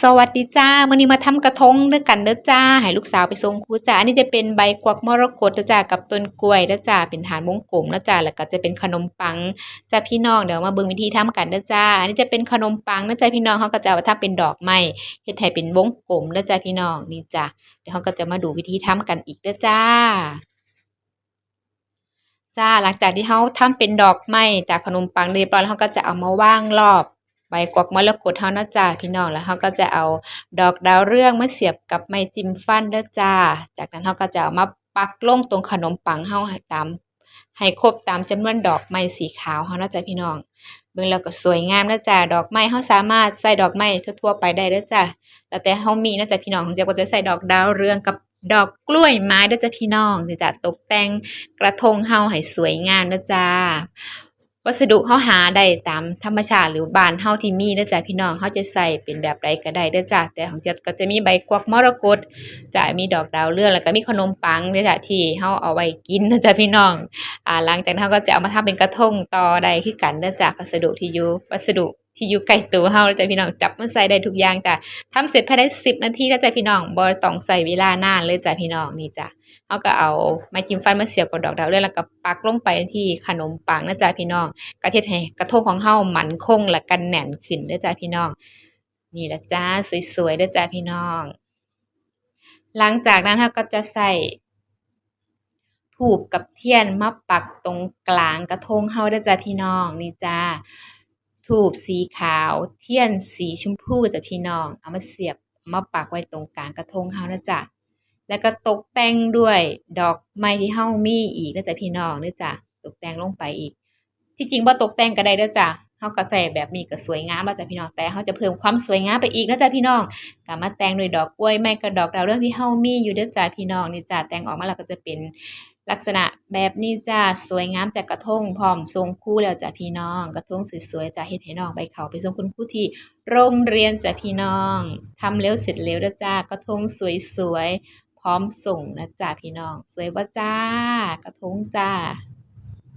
สวัสดีจ้ามื้อนี้มาทำกระทงด้วยกันเด้อจ้าให้ลูกสาวไปส่งครูจ้าอันนี้จะเป็นใบกวักมรกตเด้อจ้ากับต้นกล้วยเด้อจ้าเป็นฐานวงกลมเด้อจ้าแล้วก็จะเป็นขนมปังจ้าพี่น้องเดี๋ยวมาเบิ่งวิธีทำกันเด้อจ้าอันนี้จะเป็นขนมปังเด้อจ้าพี่น้องเขาก็จะเอามาทำเป็นดอกไม้เฮ็ดให้เป็นวงกลมเด้อจ้าพี่น้องนี่จ้าเดี๋ยวเขาก็จะมาดูวิธีทำกันอีกเด้อจ้าจ้าหลังจากที่เขาทำเป็นดอกไม้จากขนมปังเรียบร้อยแล้วเขาก็จะเอามาวางรอบ ใบกวักมรกตเฮานะจ้าพี่น้องแล้วเขาก็จะเอาดอกดาวเรืองมาเสียบกับไม้จิ้มฟันเด้อจ้า จากนั้นเขาก็จะเอามาปักลงตรงขนมปังเฮาตามให้ครบตามจำนวนดอกไม้สีขาวเฮานะจ้าพี่น้องเบิ่งแล้วก็สวยงามนะจ้าดอกไม้เฮาสามารถใส่ดอกไม้ทั่วๆไปได้เด้อจ้าแล้วแต่เฮามีนะจ้าพี่น้องของเจ้าก็จะใส่ดอกดาวเรืองกับดอกกล้วยไม้เด้อจ้าพี่น้องจ้าตกแต่งกระทงเฮาให้สวยงามเด้อจ้า วัสดุเฮาหาได้ตามธรรมชาติหรือบ้านเฮาที่มีเด้อจ้ะพี่น้องเฮาจะใส่เป็นแบบใดก็ได้เด้อจ้ะแต่ของเจะก็จะมีใบกวักมรกตจะมีดอกดาวเรืองแล้วก็มีขนมปังเด้อจ้ะที่เฮาเอาไว้กินเด้อจ้ะพี่น้องอ่าหลังจากนั้นเฮาก็จะเอามาทำเป็นกระทงต่อได้คือกันเด้อจ้ะวัสดุที่อยู่วัสดุ ที่อยู่ใกล้ตัวเฮาเด้อจ้ะพี่น้องจับมาใส่ได้ทุกอย่างจ้ะทำเสร็จภายใน10นาทีแล้วจ้ะพี่น้องบ่ต้องใช้เวลานานเลยจ้ะพี่น้องนี่จ้ะเขาก็เอาไม้จิ้มฟันมาเสียบกับดอกดาวเรืองแล้วก็ปักลงไปที่ขนมปังนะจ๊ะพี่น้องกระเทศให้กระทงของเฮามันคงและกันแน่นขึ้นเด้อจ้ะพี่น้อง นี่ละจ้าสวยๆเด้อจ้ะพี่น้อง หลังจากนั้นเราก็จะใส่ถูบกับเทียนมาปักตรงกลางกระทงเฮาเด้อจ้ะพี่น้องนี่จ้า ถูบสีขาว เทียนสีชมพูจ้ะพี่น้อง เอามาเสียบมาปักไว้ตรงกลางกระทงเฮานะจ้ะแล้วก็ตกแต่งด้วยดอกไม้ที่เฮามีอีกเด้อจ้ะพี่น้องเด้อจ้ะตกแต่งลงไปอีก ที่จริงบ่ตกแต่งก็ได้เด้อจ้ะเฮาก็ใส่แบบนี้ก็สวยงามแล้วจ้ะพี่น้องแต่เฮาจะเพิ่มความสวยงามไปอีกนะจ้ะพี่น้องก็มาแต่งด้วยดอกกล้วยไม้กับดอกดาวเรื่องที่เฮามีอยู่เด้อจ้ะพี่น้องนี่จ้ะแต่งออกมาแล้วก็จะเป็น ลักษณะแบบนี้จ้ะสวยงามจากกระทงพร้อมทรงคู่แล้วจ้ะพี่น้อง กระทงสวยๆจ้ะเฮ็ดให้น้องใบเขาไปส่งคุณครูที่โรงเรียนจ้ะพี่น้องทำเร็วเสร็จเร็วนะจ้ากระทงสวยๆพร้อมส่งนะจ้าพี่น้อง สวยบ่จ้ากระทงจ้า